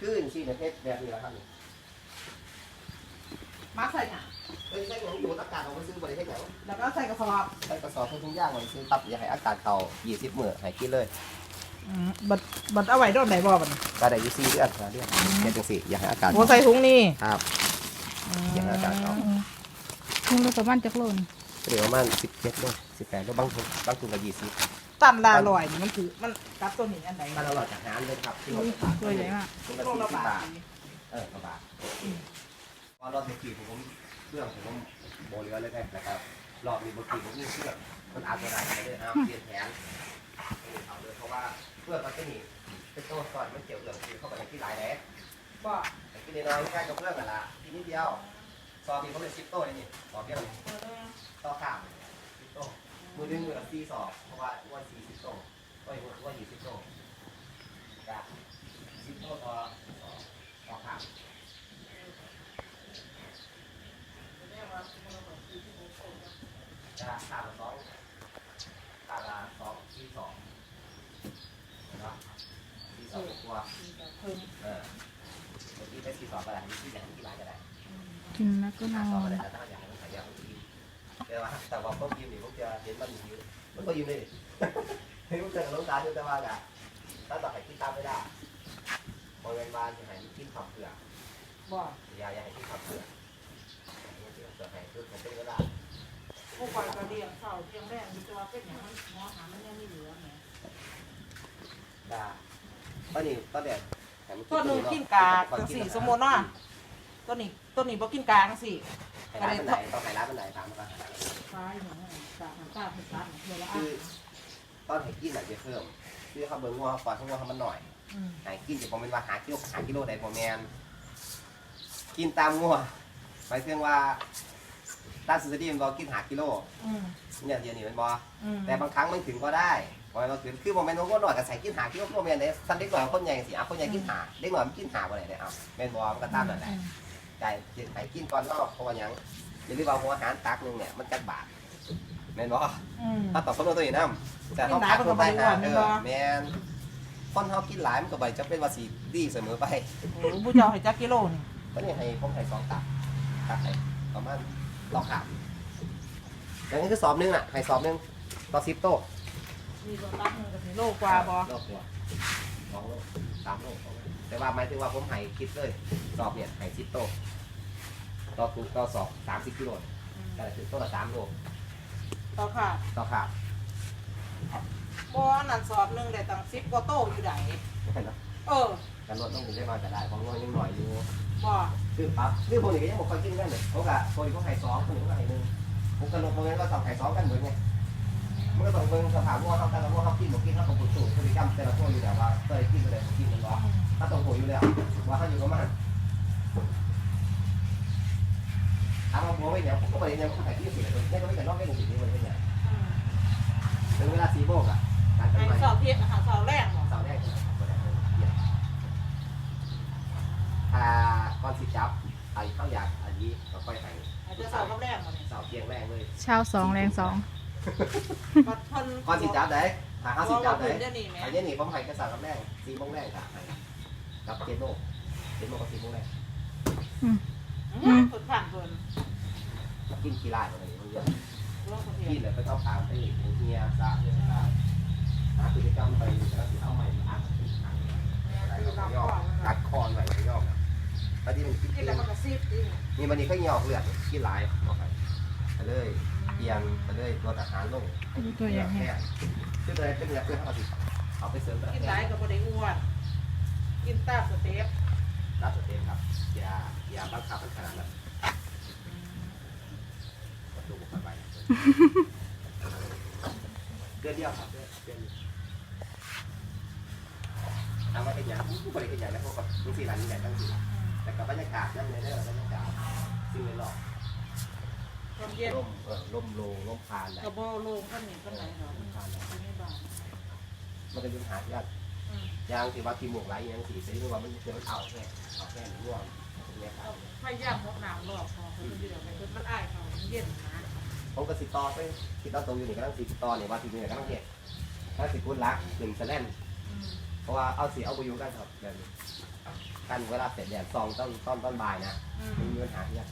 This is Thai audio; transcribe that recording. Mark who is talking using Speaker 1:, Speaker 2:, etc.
Speaker 1: ขึ้นสิเนี่ยเฮ็ดแบบนี้แหละครับนี่
Speaker 2: มาใส่หนัง
Speaker 1: เอ้ยใช่ของอยู่อากาศเอาไปซื้อบริเฮ็ดหยัง
Speaker 2: แล้วก็ใส่กระสอบ
Speaker 1: ใส่กระสอบทุ่งย่างไว้ซื้อตับอย่าให้อากาศเข้า20มื้อให้กินเลย
Speaker 2: บัดบัดเอาไว้โดนไหนบ่บัด
Speaker 1: ก็ได้อยู่4เดือนนะเดือนเฮ็ดจังซี่อย่าให้อากาศ
Speaker 2: โอ้ใส่ถุงนี่
Speaker 1: ครับ อย่าให้อากาศเข้า
Speaker 3: ทุ่งละประมาณจักโลน
Speaker 1: เหลือประมาณ17โล18โลบางถุงบางถุงก็20
Speaker 2: ตันละลอยนี่มันคือมันกับตัวนี้อันไหน
Speaker 1: ถ้าเราหลอดจากน้ำเลยครับที่เรา
Speaker 3: ตัวใหญ่มาก
Speaker 1: ถุงละ
Speaker 2: โลละ
Speaker 1: 40
Speaker 2: บา
Speaker 1: บา
Speaker 2: ท
Speaker 1: ทเออกระบะพอรอบเมื่อกี้ผมเครื่องผมโบเหลือเลยไงนะครับรอบนี้เมื่อกี้ผมมีเครื่องมันอาจจะได้เลยเอาเปลี่ยนแผนเอาเลยเพราะว่าเพื่อนมันจะหนีเป็นตัวก่อนมันเกี่ยวเรื่องคือเข้าไปในที่หลายแหล่
Speaker 2: บ่
Speaker 1: แต่ที่น้อยๆใกล้กับเพื่อนกันละทีนิดเดียวซอมีเขาเป็นซิปโต้นี่ซอเดียวต่อข้ามซิปโต้ มือดึงมือสี่สอบเพราะว่าว่าสี่ซิปโต้ว่าว่ายี่ซิปโต้กับซิปโต้ต่อต่อขามจะขาดละสองขาดละสองที่สองนะที่สองตัว
Speaker 2: เอ
Speaker 1: อเมื่อกี้ได้ที่สองก็ได้ที่อย่างที่หลายก็ได้
Speaker 3: กินแล้วก็นอน
Speaker 1: แต่ว่าแต่ว่าพวกยิ้มนี่พวกจะเห็นมันยิ้มมันก็ยิ้มเลยเห็นพวกเจอน้องตาอยู่แต่ว่าอะถ้าต่อไปกินตามไม่ได้บริเวณบ้านจะให้กินขับเปลือก
Speaker 2: บ่
Speaker 1: ยาอยากให้กินขับเปลือกจะให้เพื่อผมเป็นเวลา
Speaker 2: ผู้ปล่อยก็เลี้ยงเสาเลี้ยงแรงมีตัวเป็นอย่างมันหมอหามันยังไม่เหลือแหม
Speaker 1: ได้ตอนนี้ตอนเด็ก
Speaker 2: ตัวหนึงกินกากจังสี่สมมุติเนาะตัวนี้ตัวนี้บ่กินกากจังสี่
Speaker 1: ไปร้านเป็นไหนต้องไปร้านเป็นไหนถามมา
Speaker 2: ฟ้าอย่างนั้นกากน้ำตาลเป็นตัดเดี๋ยวละ
Speaker 1: คื
Speaker 2: อะ
Speaker 1: อตอนให้กินอาจจะเพิ่มคือเขาเบิ่งว่าก่อนเขาว่าเขามันหน่อย
Speaker 2: อืม
Speaker 1: ให้กินจะผมเป็นว่าหากิโลหากิโลใดบ่แมนกินตามงัวหมายถึงว่าตามสุสดีมันบอกกินหากิโล
Speaker 2: อืม
Speaker 1: เนี่ยเดียวนี่มันบอ
Speaker 2: อืม
Speaker 1: แต่บางครั้งมันถึงก็ได้บอยเราถึงคือโมเมนต์ว่าหน่อยก็ใส่กินหากิโลโมเมนต์เนี่ยสันเด็กหน่อยคนใหญ่สิอะคนใหญ่กินหาเด็กหน่อยมันกินหาบ่ได้เนี่ยเอาแม่นบอมันก็ตามนั่นแหละ ไก่ไก่กินก่อนเนาะเพราะว่าหยังอย่าลืมว่าหัวอาหารตักหนึงเนี่ยมันจักบาทแม่นบ่
Speaker 2: อืม
Speaker 1: ถ้าตอบสมมติตัวนี้นํแต่เขาตักลงไปหาเออแม่นคนเฮากินหลายมันก็บ่จะเป็นว่าสิดีเสมอไป
Speaker 2: โอ้ผู้เจ้าให้จักกิโลนี่
Speaker 1: ก็นี่ให้ผมให้สองตักตักให้ประมาณรอขาดอย่างนี้คือสอบหนึงน่ะให้สอบหนึงต่อ10โต๊ะ
Speaker 2: มีตัวตักหนึงก็สิโลกว่าบ่
Speaker 1: โลกว่าสองโล สามโลสองโลแต่ว่าหมายถึงว่าผมให้คิดเลย สอบเนี่ยให้10โต๊ะต่อทุกต่อสอบ30กิโลก็ได้ถึงโต๊ะละ3โล
Speaker 2: ต่อค่ะ
Speaker 1: ต่อขาด
Speaker 2: บ่อันนั้นสอบหนึงได้ตั้ง10กว่าโตอยู่ได
Speaker 1: ไม่เห็นเนาะ
Speaker 2: เออ
Speaker 1: การลดต้องถึงได้มาแต่ได้ของน้อยยังหน่อยอยู่
Speaker 2: บ่
Speaker 1: คือปั๊บคือคนอื่นก็ยังบอกคอยกินกันเลยเขากะคนอื่นเขาไข่สองคนอื่นเขาไข่หนึ่งผมกันลงตรงนั้นก็สองไข่สองกันเหมือนไงเมื่อต้องเบิ่งสภาพว่าเขาแต่ละว่าเขากินบอกกินเขาต้องปุ๋ยสูตรพฤติกรรมแต่ละคนอยู่แล้วว่าเคยกินอะไรกิน มันร้อนถ้าต้องปุ๋ยอยู่แล้วว่าเขาอยู่กับมันถามว่าบัวไม่เนี่ยผมก็ไปเนี่ยผมไข่ที่สุดเลยเนี่ยก็ไม่แต่นอกไม่ถึงสิ่งนี้มันเป็นไง
Speaker 2: อืม
Speaker 1: ถึงเวลาสีโบกอะการกัน
Speaker 2: ไอ้
Speaker 1: ใหม่
Speaker 2: เสาเทียนอาหารเสาแรงบ่
Speaker 1: เสาร์แรกถ้าก่อนสิจับไอ้เข้าอยากอันนี้ก็ค่อยให้
Speaker 2: อาจจะเสากับแรงบ่เนี่ย
Speaker 1: เสาเทียงแรงเลย
Speaker 3: เช้าสองแรงสอง
Speaker 2: บัดเพิ่น
Speaker 1: ก่อนสิจับได้ถ้าเขาสิจับได้
Speaker 2: เพิ่นเดี๋ยวนี้แหม่
Speaker 1: อันนี้นี่ผมให้กระสากับแรงสีโมงแรงค่ะให้ กับเจโน่เจโน่กับสีโมงแรง
Speaker 2: อืมเพิ่นผ่านเพิ่น
Speaker 1: กินขี้ลายอะไรอย่างเงี้ย
Speaker 2: ลงประเท
Speaker 1: กิน
Speaker 2: ศ
Speaker 1: เลยไปเข้าตามไปเฮียซาเฮียซาหาพฤติกรรมไปแล้วสิเอาใหม่มาอ่านตัดคอนใหม่ย่อมตอนที่มันกิน
Speaker 2: กินแล้วมันก็ซีดดิ
Speaker 1: นี่วันนี้ก็เหี่ยวเลือดกินหลายเอาไปไปเลยเตียงไปเลยลดอาหารลง
Speaker 3: ดูตัวใหญ่
Speaker 1: แค่
Speaker 3: แฮะ
Speaker 1: คืออะไรเป็นอย่างเพื่อเขาสิเอาไปเสริมแต่
Speaker 2: กินหลายก็บ่ได้อ้วน กินตามสเต็ป
Speaker 1: รับสเต็มครับอย่าอย่าบังคับมันขนาดนั้นประตูบุกเข้าไปเดือนเดียวครับเดือนเดือนทำมาเป็นอย่างผู้บริเป็นอย่างแล้วพวกแบบมีสี่ร้านนี้ใหญ่ตั้งสี่แต่กับบรรยากาศนั่นเลยเด้อบรรยากาศซึ่งเลยหลอก
Speaker 2: ตอนเย็น
Speaker 1: ร่มเออร่มโลร่มพานอะไร
Speaker 2: ก็บ่ลงกันนี่ปานไหนดอกมันอยู่ในบ้าน
Speaker 1: มันจะเป็นหาดยาก
Speaker 2: อืม
Speaker 1: ยางที่ว่าทีหมวกไหลยังสีสีนึกว่ามันเจอเอาแค่เอาแค่หนึ่งร่วงเนี่ยครั
Speaker 2: เอา
Speaker 1: บ
Speaker 2: พยายามพกน้ำรอบพอเพิ่นเดือดไปเพิ่นมันอายเขาเย็นนะ
Speaker 1: ผมก็สิต่อไปคิดต่อตรงอยู่นี่ก็ต้องสิต่อเนี่ยว่าทีนี้ก็ต้องเห็ดถ้าสิคุณรักหนึ่งแสลนเพราะว่าเอาสีเอาไปอยู่กันครับแบบนี้กันเวลาเสร็จแดดซองต้นต้นต้นบ่ายนะ
Speaker 2: ม
Speaker 1: ไม่มีปัญหาที่จะ